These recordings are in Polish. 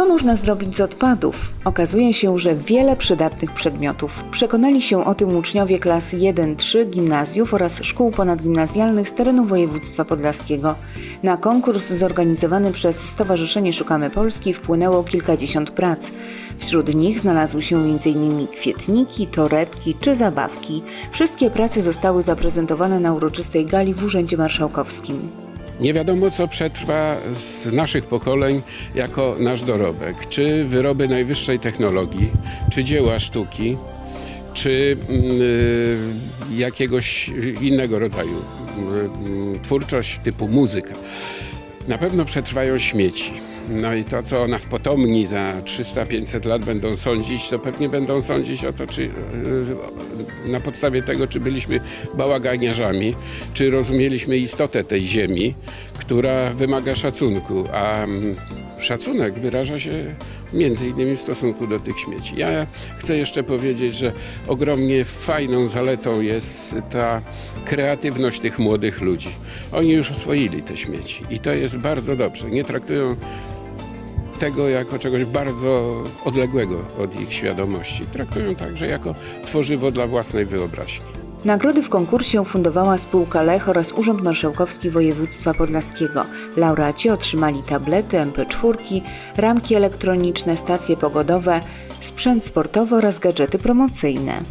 Co można zrobić z odpadów? Okazuje się, że wiele przydatnych przedmiotów. Przekonali się o tym uczniowie klas 1-3 gimnazjów oraz szkół ponadgimnazjalnych z terenu województwa podlaskiego. Na konkurs zorganizowany przez Stowarzyszenie Szukamy Polski wpłynęło kilkadziesiąt prac. Wśród nich znalazły się m.in. kwietniki, torebki czy zabawki. Wszystkie prace zostały zaprezentowane na uroczystej gali w Urzędzie Marszałkowskim. Nie wiadomo, co przetrwa z naszych pokoleń jako nasz dorobek. Czy wyroby najwyższej technologii, czy dzieła sztuki, czy mm, y, jakiegoś innego rodzaju y, twórczość typu muzyka. Na pewno przetrwają śmieci. No i to, co nas potomni za 300-500 lat będą sądzić, to pewnie będą sądzić o to, czy y, na podstawie tego, czy byliśmy bałaganiarzami, czy rozumieliśmy istotę tej ziemi, która wymaga szacunku, a mm, szacunek wyraża się między innymi w stosunku do tych śmieci. Ja chcę jeszcze powiedzieć, że ogromnie fajną zaletą jest ta kreatywność tych młodych ludzi. Oni już oswoili te śmieci i to jest bardzo dobrze. Nie traktują tego jako czegoś bardzo odległego od ich świadomości. Traktują także jako tworzywo dla własnej wyobraźni. Nagrody w konkursie ufundowała spółka Lech oraz Urząd Marszałkowski Województwa Podlaskiego. Laureaci otrzymali tablety, MP4, ramki elektroniczne, stacje pogodowe, sprzęt sportowy oraz gadżety promocyjne.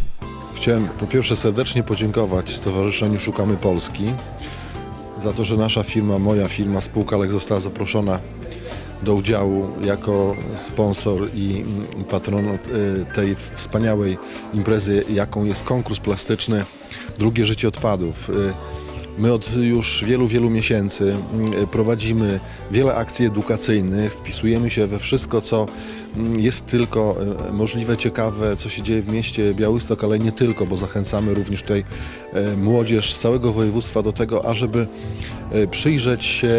Chciałem po pierwsze serdecznie podziękować Stowarzyszeniu Szukamy Polski za to, że nasza firma, moja firma, spółka Lech została zaproszona do udziału jako sponsor i patron y, tej wspaniałej imprezy, jaką jest konkurs plastyczny Drugie życie odpadów. Y, My od już wielu, wielu miesięcy prowadzimy wiele akcji edukacyjnych, wpisujemy się we wszystko, co jest tylko y, możliwe, ciekawe, co się dzieje w mieście Białystok, ale nie tylko, bo zachęcamy również tutaj y, młodzież z całego województwa do tego, ażeby y, przyjrzeć się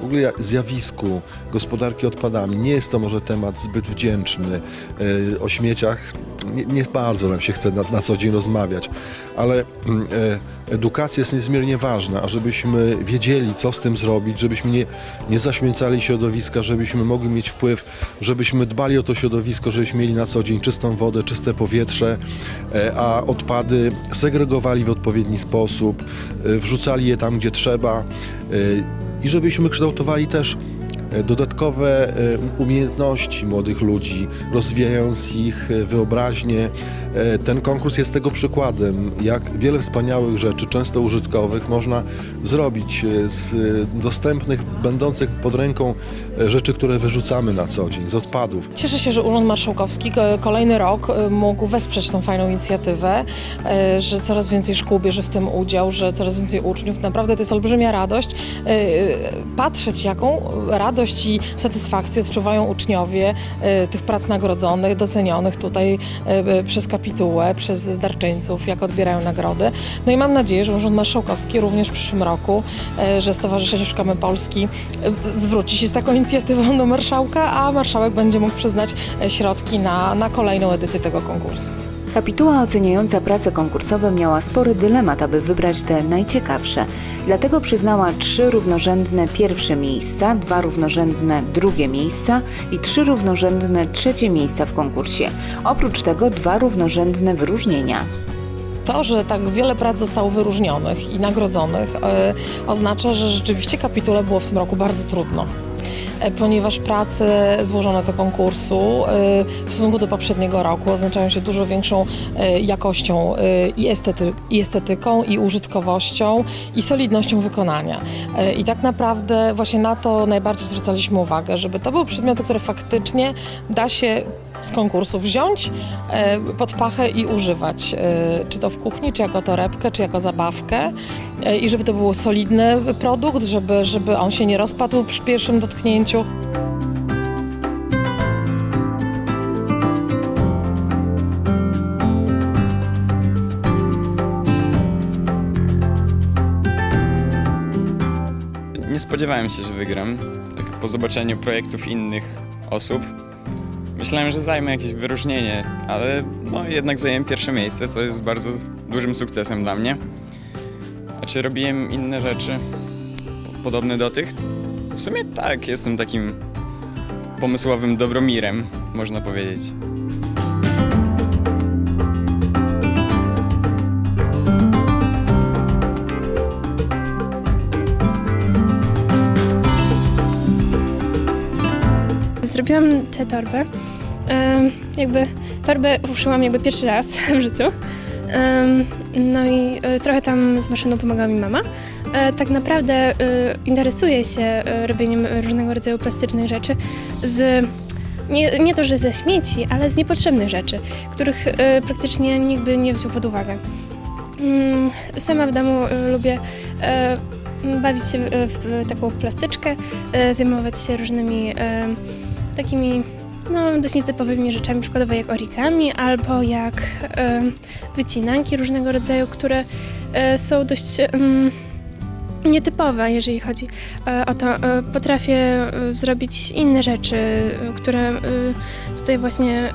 w ogóle zjawisku gospodarki odpadami. Nie jest to może temat zbyt wdzięczny. O śmieciach nie, nie bardzo nam się chce na, na co dzień rozmawiać, ale mm, e, edukacja jest niezmiernie ważna, a żebyśmy wiedzieli, co z tym zrobić, żebyśmy nie, nie zaśmiecali środowiska, żebyśmy mogli mieć wpływ, żebyśmy dbali o to środowisko, żebyśmy mieli na co dzień czystą wodę, czyste powietrze, e, a odpady segregowali w odpowiedni sposób, e, wrzucali je tam, gdzie trzeba e, i żebyśmy kształtowali też dodatkowe e, umiejętności młodych ludzi, rozwijając ich e, wyobraźnię. E, Ten konkurs jest tego przykładem, jak wiele wspaniałych rzeczy, często użytkowych, można zrobić e, z e, dostępnych, będących pod ręką e, rzeczy, które wyrzucamy na co dzień, z odpadów. Cieszę się, że Urząd Marszałkowski ko- kolejny rok mógł wesprzeć tą fajną inicjatywę, że coraz więcej szkół bierze w tym udział, że coraz więcej uczniów. Naprawdę to jest olbrzymia radość. Patrzeć, jaką radość i satysfakcję odczuwają uczniowie y, tych prac nagrodzonych, docenionych tutaj y, y, przez kapitułę, przez darczyńców, jak odbierają nagrody. No i mam nadzieję, że Urząd Marszałkowski również w przyszłym roku, że Stowarzyszenie Szukamy Polski zwróci się z taką inicjatywą do marszałka, a marszałek będzie mógł przyznać e, środki na, na kolejną edycję tego konkursu. Kapituła oceniająca prace konkursowe miała spory dylemat, aby wybrać te najciekawsze. Dlatego przyznała trzy równorzędne pierwsze miejsca, dwa równorzędne drugie miejsca i trzy równorzędne trzecie miejsca w konkursie. Oprócz tego dwa równorzędne wyróżnienia. To, że tak wiele prac zostało wyróżnionych i nagrodzonych, e, oznacza, że rzeczywiście kapitule było w tym roku bardzo trudno. E, Ponieważ prace złożone do konkursu e, w stosunku do poprzedniego roku oznaczają się dużo większą e, jakością i, estety, i estetyką, i użytkowością, i solidnością wykonania. I tak naprawdę właśnie na to najbardziej zwracaliśmy uwagę, żeby to były przedmioty, które faktycznie da się z konkursu wziąć e, pod pachę i używać, e, czy to w kuchni, czy jako torebkę, czy jako zabawkę e, i żeby to był solidny produkt, żeby, żeby on się nie rozpadł przy pierwszym dotknięciu. Nie spodziewałem się, że wygram. Tak po zobaczeniu projektów innych osób myślałem, że zajmę jakieś wyróżnienie, ale no jednak zajęłem pierwsze miejsce, co jest bardzo dużym sukcesem dla mnie. A czy robiłem inne rzeczy po- podobne do tych? W sumie tak, jestem takim pomysłowym Dobromirem, można powiedzieć. Zrobiłam tę torbę. Jakby torbę ruszyłam jakby pierwszy raz w życiu. No i e, trochę tam z maszyną pomagała mi mama. E, tak naprawdę e, interesuję się robieniem różnego rodzaju plastycznych rzeczy z nie, nie to, że ze śmieci, ale z niepotrzebnych rzeczy, których praktycznie nikt by nie wziął pod uwagę. Mm, Sama w domu lubię bawić się w, taką plastyczkę, zajmować się różnymi takimi no, dość nietypowymi rzeczami, przykładowo jak origami albo jak wycinanki różnego rodzaju, które e, są dość nietypowe, jeżeli chodzi e, o to. E, potrafię zrobić inne rzeczy, które tutaj właśnie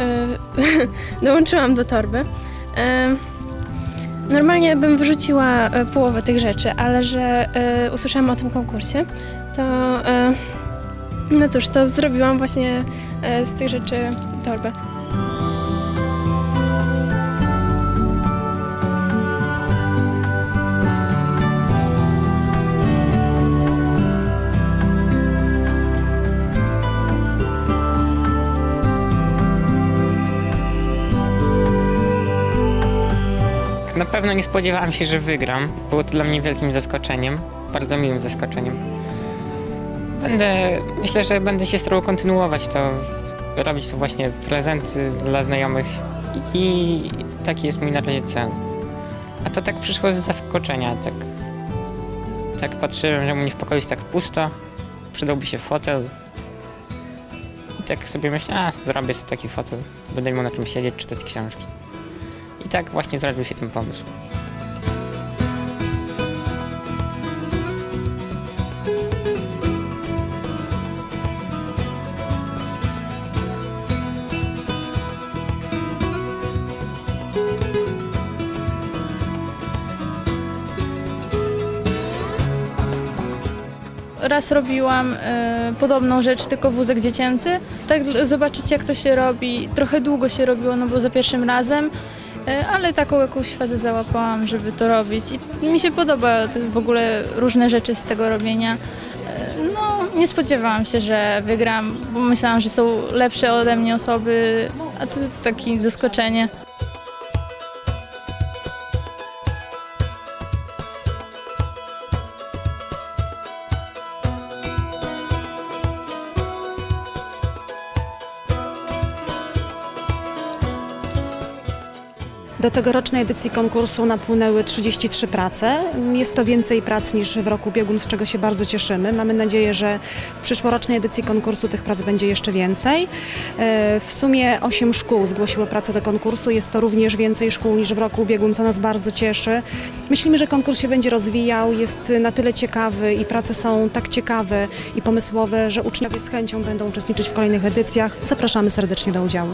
dołączyłam do torby. Normalnie bym wyrzuciła połowę tych rzeczy, ale że usłyszałam o tym konkursie, to no cóż, to zrobiłam właśnie e, z tych rzeczy torbę. Na pewno nie spodziewałam się, że wygram. Było to dla mnie wielkim zaskoczeniem, bardzo miłym zaskoczeniem. Będę, myślę, że będę się starał kontynuować to, robić to właśnie prezenty dla znajomych i taki jest mój na razie cel. A to tak przyszło z zaskoczenia, tak, tak patrzyłem, że mnie w pokoju jest tak pusto, przydałby się fotel. I tak sobie myślę, a zrobię sobie taki fotel, będę miał na czym siedzieć, czytać książki. I tak właśnie zrodził się ten pomysł. Raz robiłam e, podobną rzecz, tylko wózek dziecięcy. Tak zobaczycie jak to się robi. Trochę długo się robiło, no bo za pierwszym razem, e, ale taką jakąś fazę załapałam, żeby to robić. I mi się podoba w ogóle różne rzeczy z tego robienia. E, no, nie spodziewałam się, że wygram, bo myślałam, że są lepsze ode mnie osoby, a tu takie zaskoczenie. Do tegorocznej edycji konkursu napłynęły 33 prace. Jest to więcej prac niż w roku ubiegłym, z czego się bardzo cieszymy. Mamy nadzieję, że w przyszłorocznej edycji konkursu tych prac będzie jeszcze więcej. E, W sumie 8 szkół zgłosiło pracę do konkursu. Jest to również więcej szkół niż w roku ubiegłym, co nas bardzo cieszy. Myślimy, że konkurs się będzie rozwijał, jest na tyle ciekawy i prace są tak ciekawe i pomysłowe, że uczniowie z chęcią będą uczestniczyć w kolejnych edycjach. Zapraszamy serdecznie do udziału.